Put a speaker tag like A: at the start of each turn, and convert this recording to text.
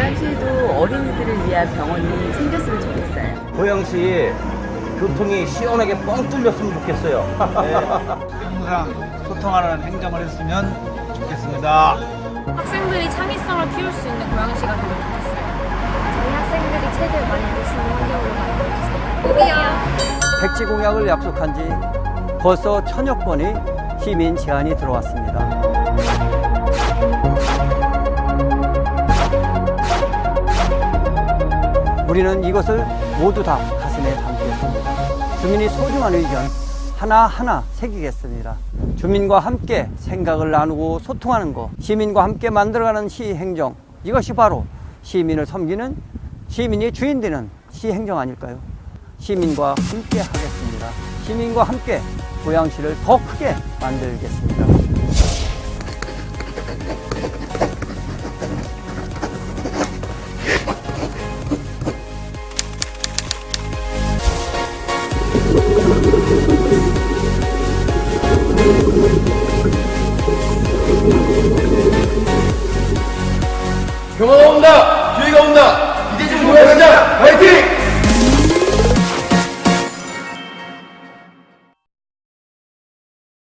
A: 고양시에도 어린이들을 위한 병원이 생겼으면 좋겠어요.
B: 고양시 교통이 시원하게 뻥 뚫렸으면 좋겠어요.
C: 항상 소통하는 행정을 했으면 좋겠습니다.
D: 학생들이 창의성을 키울 수 있는 고양시가 되면 좋겠어요.
E: 저희 학생들이 책을 많이 볼 수 있는 환경으로 만들어주세요.
F: 백지 공약을 약속한 지 벌써 천여 건의 시민 제안이 들어왔습니다. 우리는 이것을 모두 다 가슴에 담겠습니다. 주민이 소중한 의견 하나하나 새기겠습니다. 주민과 함께 생각을 나누고 소통하는 것, 시민과 함께 만들어가는 시행정, 이것이 바로 시민을 섬기는 시민이 주인 되는 시행정 아닐까요? 시민과 함께 하겠습니다. 시민과 함께 고양시를 더 크게 만들겠습니다. 평화가 온다! 기회가 온다!